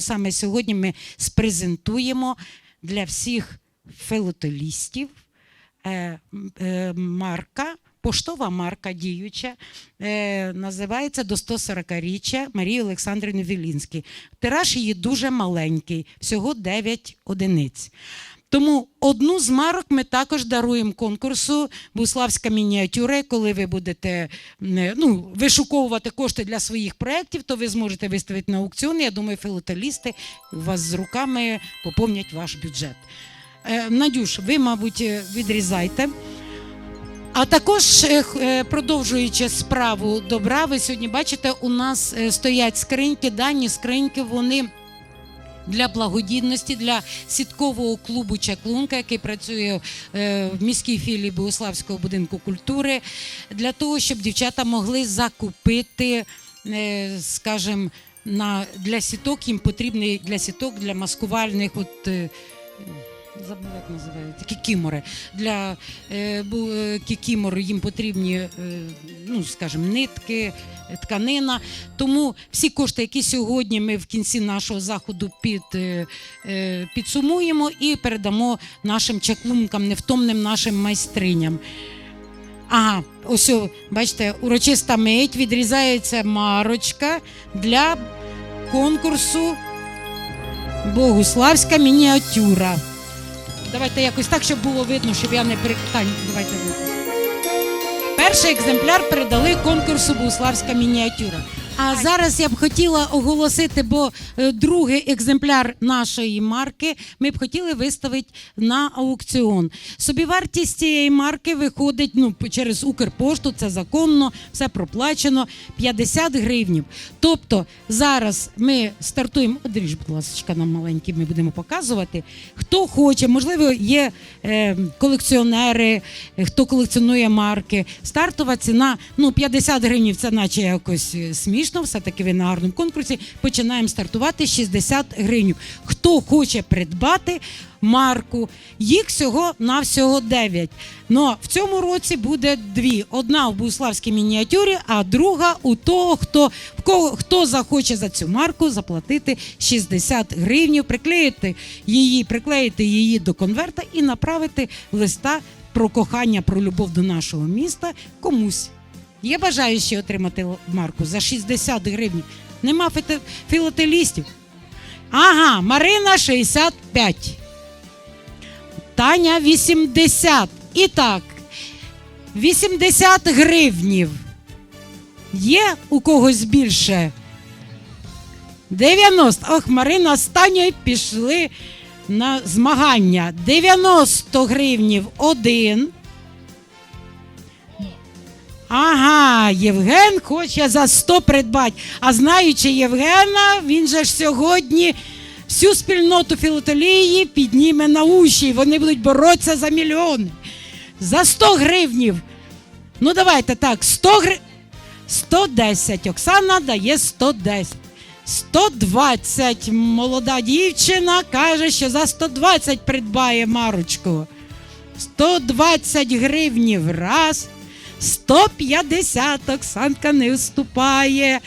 Саме сьогодні ми спрезентуємо для всіх філателістів е, е, марка, поштова марка діюча, е, називається до 140-річчя Марії Олександрівни Вілінській. Тираж її дуже маленький, всього 9 одиниць. Тому одну з марок ми також даруємо конкурсу Буславська мініатюра. Коли ви будете ну, вишуковувати кошти для своїх проєктів, то ви зможете виставити на аукціон. Я думаю, філателісти у вас з руками поповнять ваш бюджет. Е, Надюш, ви, мабуть, е, відрізайте. А також, е, е, продовжуючи справу добра, ви сьогодні бачите, у нас е, стоять скриньки, дані скриньки, вони для благодійності, для сіткового клубу Чаклунка, який працює е, в міській філії Богославського будинку культури, для того, щоб дівчата могли закупити, е, скажімо, на, для сіток їм потрібний для сіток, для маскувальних. От, Забула, як називається, кікімори. Для е, е, кікімору їм потрібні, е, ну, скажімо, нитки, е, тканина. Тому всі кошти, які сьогодні ми в кінці нашого заходу під, е, е, підсумуємо і передамо нашим чаклункам, невтомним нашим майстриням. Ага, ось, бачите, урочиста мить, відрізається марочка для конкурсу Богуславська мініатюра. Давайте якось так, щоб було видно, щоб я не перекитань. Давайте. Перший екземпляр передали конкурсу Буславська мініатюра. А зараз я б хотіла оголосити, бо е, другий екземпляр нашої марки ми б хотіли виставити на аукціон. Собівартість цієї марки виходить ну, через Укрпошту, це законно, все проплачено 50 гривнів. Тобто зараз ми стартуємо. Одріж, будь ласка, нам маленький, ми будемо показувати. Хто хоче, можливо, є е, колекціонери, хто колекціонує марки. Стартова ціна ну 50 гривень, це наче якось е, смішно. Все-таки ви на гарному конкурсі. Починаємо стартувати 60 гривень. Хто хоче придбати марку, їх всього на всього 9. Но в цьому році буде дві: одна в Буславській мініатюрі, а друга у того, хто в кого хто захоче за цю марку заплатити 60 гривень, приклеїти її, приклеїти її до конверта і направити листа про кохання, про любов до нашого міста комусь. Є бажаючі отримати марку за 60 гривень. Нема філателістів. Ага, Марина 65. Таня 80. І так, 80 гривнів. Є у когось більше? 90. Ох, Марина з Танею пішли на змагання. 90 гривнів один. Ага, Євген хоче за 100 придбати. А знаючи Євгена, він же ж сьогодні всю спільноту філателії підніме на уші. Вони будуть боротися за мільйони. За 100 гривнів. Ну, давайте так, 100 гривень. 110. Оксана дає 110. 120. Молода дівчина каже, що за 120 придбає Марочку. 120 гривнів раз. 150 Оксанка не вступає.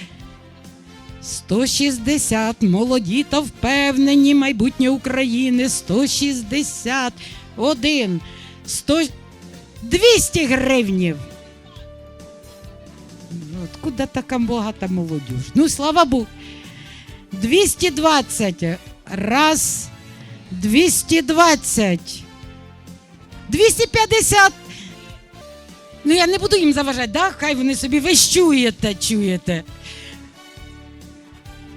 160 молоді та впевнені майбутнє України. 160 один. 100... 200 гривнів. Ну, Откуда така багата молодіж? Ну, слава Богу. 220. Раз. 220. 250. Ну, я не буду їм заважати, да? хай вони собі ви чуєте, чуєте.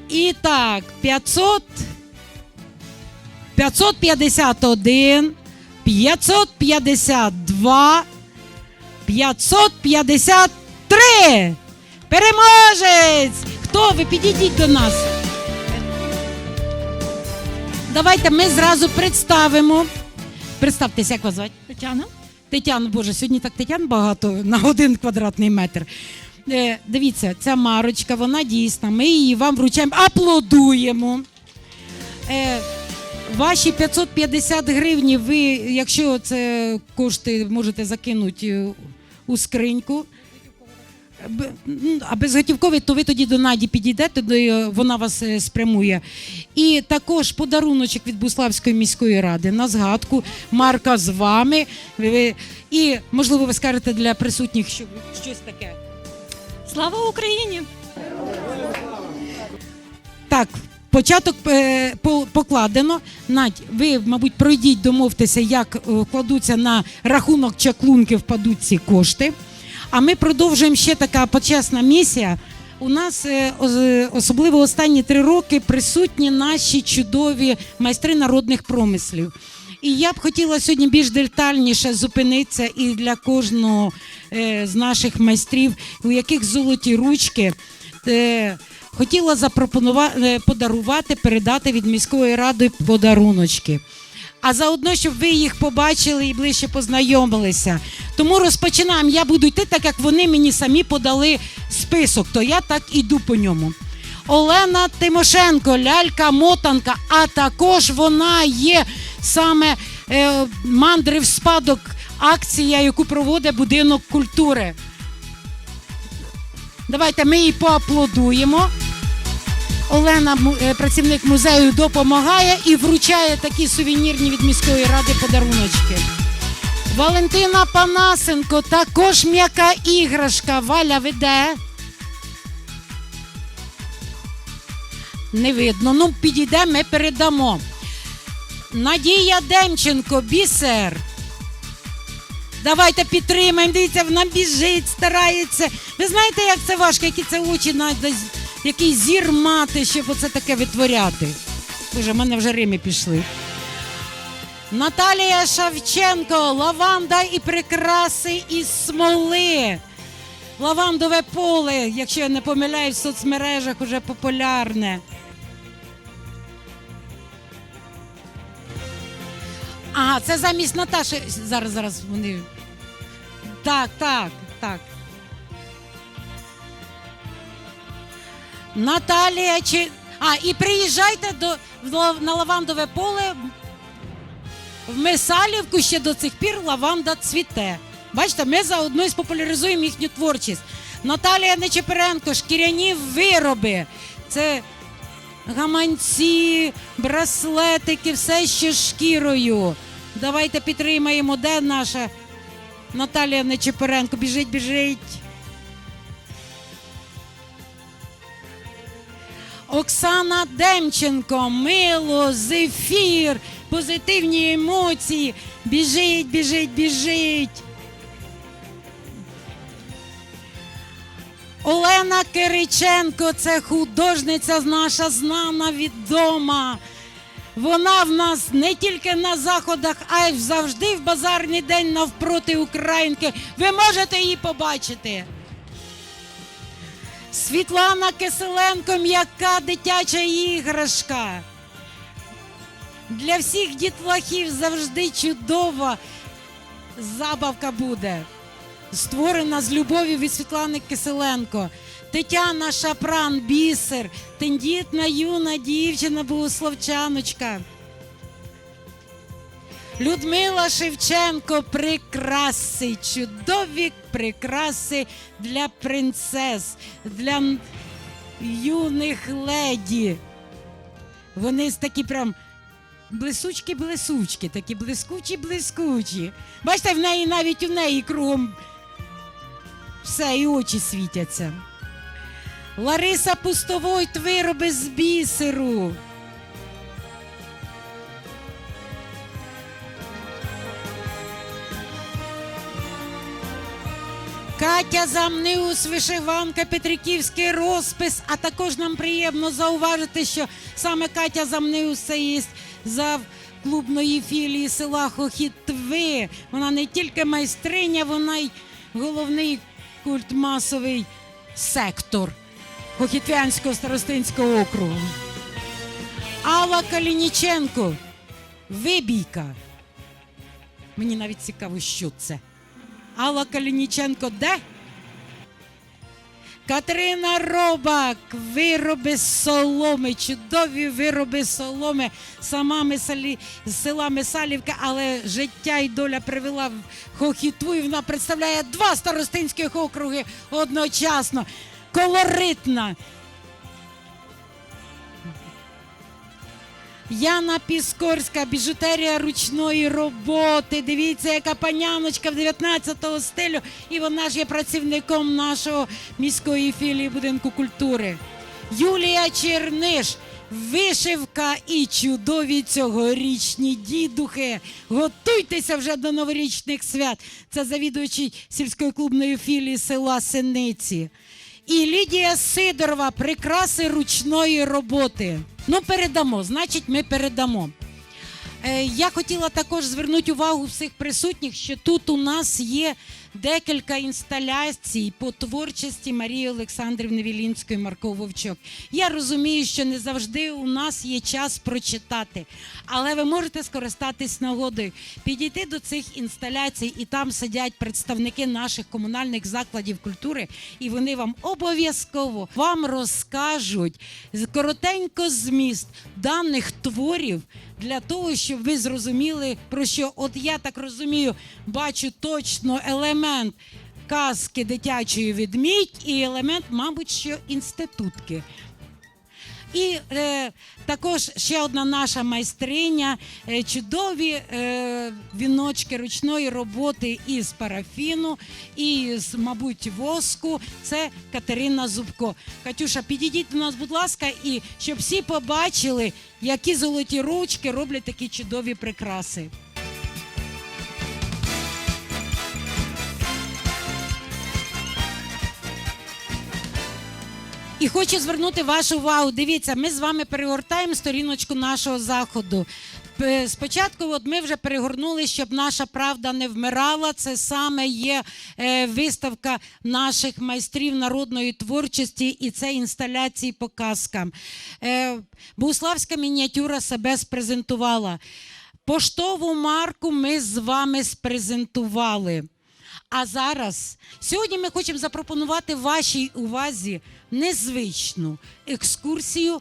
І так, 500, 551, 552, 553. Переможець! Хто ви? Підійдіть до нас. Давайте ми зразу представимо. Представтеся, як вас звати? Тетяна? Тетяна, боже, сьогодні так Тетян багато на один квадратний метр. Е, дивіться, ця марочка, вона дійсна. Ми її вам вручаємо, аплодуємо. Е, ваші 550 гривень, ви, якщо це кошти, можете закинути е, у скриньку. А безготівковий, то ви тоді до Наді підійдете, е, вона вас е, спрямує. І також подаруночок від Буславської міської ради на згадку. Марка з вами. І, можливо, ви скажете для присутніх що, щось таке. Слава Україні! Так, початок е, по- покладено. Надь, ви, мабуть, пройдіть, домовтеся, як вкладуться на рахунок чаклунки, впадуть ці кошти. А ми продовжуємо ще така почесна місія. У нас е, особливо останні три роки присутні наші чудові майстри народних промислів. І я б хотіла сьогодні більш детальніше зупинитися і для кожного е, з наших майстрів, у яких золоті ручки. Е, хотіла запропонувати подарувати, передати від міської ради подаруночки. А заодно, щоб ви їх побачили і ближче познайомилися. Тому розпочинаємо. Я буду йти, так як вони мені самі подали список, то я так іду по ньому. Олена Тимошенко, лялька мотанка, а також вона є саме е, мандри в спадок, акція, яку проводить будинок культури. Давайте ми їй поаплодуємо. Олена, е, працівник музею, допомагає і вручає такі сувенірні від міської ради подаруночки. Валентина Панасенко, також м'яка іграшка. Валя веде. Не видно. Ну, підійде, ми передамо. Надія Демченко, бісер. Давайте підтримаємо. Дивіться, вона біжить, старається. Ви знаєте, як це важко, які це очі надо, який зір мати, щоб оце таке витворяти. Боже, в мене вже Римі пішли. Наталія Шевченко, лаванда і прикраси із смоли. Лавандове поле, якщо я не помиляюсь, в соцмережах уже популярне. Ага, це замість Наташі. Зараз, зараз вони. Так, так, так. Наталія чи. А, і приїжджайте до, на лавандове поле. В Месалівку ще до цих пір лаванда цвіте. Бачите, ми заодно і спопуляризуємо їхню творчість. Наталія Нечепиренко, шкіряні вироби. Це гаманці, браслетики, все ще шкірою. Давайте підтримаємо, де наша Наталія Нечепиренко. Біжить, біжить. Оксана Демченко, мило, зефір, позитивні емоції. Біжить, біжить, біжить. Олена Кириченко, це художниця наша знана відома. Вона в нас не тільки на заходах, а й завжди в базарний день навпроти Українки. Ви можете її побачити. Світлана Киселенко, м'яка дитяча іграшка. Для всіх дітлахів завжди чудова забавка буде. Створена з любов'ю від Світлани Киселенко. Тетяна Шапран, бісер, тендітна юна дівчина, богословчаночка. Людмила Шевченко, прикраси, чудові прикраси для принцес, для юних леді. Вони такі прям блисучки-блисучки, такі блискучі-блискучі. Бачите, в неї навіть у неї кругом все, і очі світяться. Лариса Пустовойт вироби з бісеру. Катя Замниус, вишиванка, Петриківський розпис. А також нам приємно зауважити, що саме Катя Замниус це є зав клубної філії села Хохітви. Вона не тільки майстриня, вона й головний культмасовий сектор Хохітвянського старостинського округу. Алла Калініченко, вибійка. Мені навіть цікаво, що це. Алла Калініченко де? Катерина Робак, вироби соломи, чудові вироби соломи, сама Месалі, з села Месалівка, але життя і доля привела в Хохітву, і вона представляє два старостинських округи одночасно. Колоритна. Яна Піскорська, біжутерія ручної роботи. Дивіться, яка паняночка в 19 стилю. І вона ж є працівником нашого міської філії будинку культури. Юлія Черниш. Вишивка і чудові цьогорічні дідухи. Готуйтеся вже до новорічних свят. Це завідуючий сільської клубної філії села Синиці. І Лідія Сидорова прикраси ручної роботи. Ну, передамо, значить, ми передамо. Е, Я хотіла також звернути увагу всіх присутніх, що тут у нас є декілька інсталяцій по творчості Марії Олександрівни Вілінської Марко Вовчок. Я розумію, що не завжди у нас є час прочитати, але ви можете скористатись нагодою, підійти до цих інсталяцій, і там сидять представники наших комунальних закладів культури, і вони вам обов'язково вам розкажуть коротенько зміст даних творів для того, щоб ви зрозуміли, про що, от я так розумію, бачу точно елемент казки дитячої відмідь і елемент, мабуть, що інститутки. І е, також ще одна наша майстриня, е, чудові е, віночки ручної роботи із парафіну, і з, мабуть, воску. Це Катерина Зубко. Катюша, підійдіть до нас, будь ласка, і щоб всі побачили, які золоті ручки роблять такі чудові прикраси. І хочу звернути вашу увагу. Дивіться, ми з вами перегортаємо сторіночку нашого заходу. Спочатку, от ми вже перегорнули, щоб наша правда не вмирала. Це саме є е, виставка наших майстрів народної творчості, і це інсталяції по казкам. Е, мініатюра себе спрезентувала. Поштову марку ми з вами спрезентували. А зараз сьогодні ми хочемо запропонувати вашій увазі незвичну екскурсію,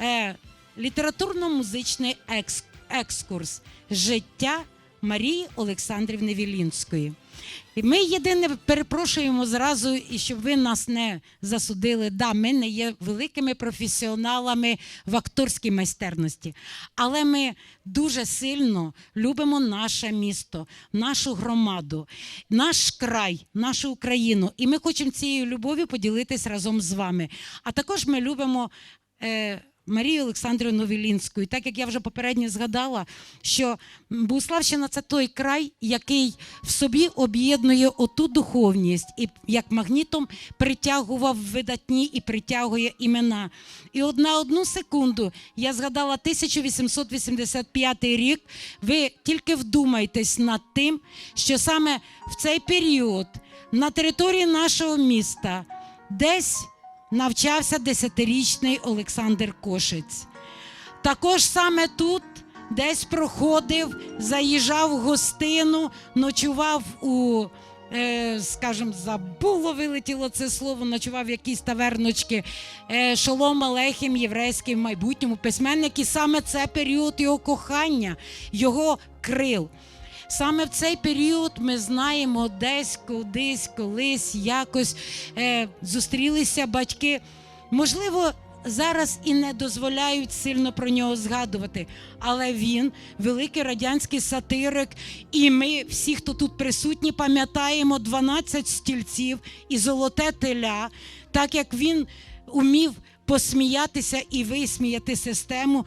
е, літературно-музичний екс, екскурс життя Марії Олександрівни Вілінської. І ми єдине перепрошуємо зразу, і щоб ви нас не засудили. Да, ми не є великими професіоналами в акторській майстерності, але ми дуже сильно любимо наше місто, нашу громаду, наш край, нашу Україну. І ми хочемо цією любов'ю поділитись разом з вами. А також ми любимо. Е, Марію Олександрівну Вілінську. І так як я вже попередньо згадала, що Богуславщина це той край, який в собі об'єднує оту духовність і як магнітом притягував видатні і притягує імена. І от на одну секунду я згадала 1885 рік. Ви тільки вдумайтесь над тим, що саме в цей період на території нашого міста десь навчався десятирічний Олександр Кошиць. Також саме тут десь проходив, заїжджав в гостину, ночував у, е, скажімо, забуло вилетіло це слово, ночував в якісь таверночки. Е, Шолом Алехім, єврейський в майбутньому письменник, і саме це період його кохання, його крил. Саме в цей період ми знаємо, десь кудись, колись, якось е, зустрілися батьки. Можливо, зараз і не дозволяють сильно про нього згадувати, але він великий радянський сатирик, і ми, всі, хто тут присутні, пам'ятаємо 12 стільців і золоте теля, так як він умів посміятися і висміяти систему.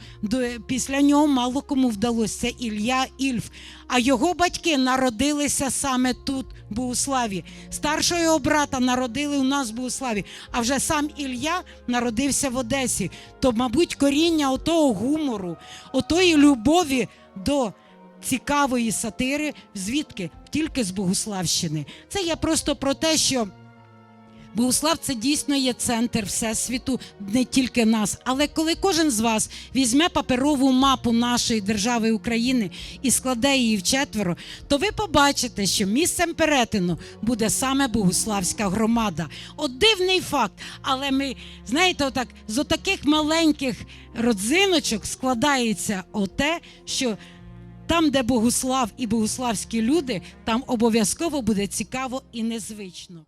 Після нього мало кому вдалося. Це Ілля Ільф. А його батьки народилися саме тут, в Богуславі. Старшого його брата народили у нас в Богуславі. А вже сам Ілля народився в Одесі. То, мабуть, коріння отого гумору, отої любові до цікавої сатири, звідки? Тільки з Богуславщини. Це я просто про те, що Богуслав це дійсно є центр всесвіту, не тільки нас. Але коли кожен з вас візьме паперову мапу нашої держави України і складе її в четверо, то ви побачите, що місцем перетину буде саме Богуславська громада. От дивний факт. Але ми, знаєте, отак з отаких маленьких родзиночок складається оте, що там, де Богуслав і богуславські люди, там обов'язково буде цікаво і незвично.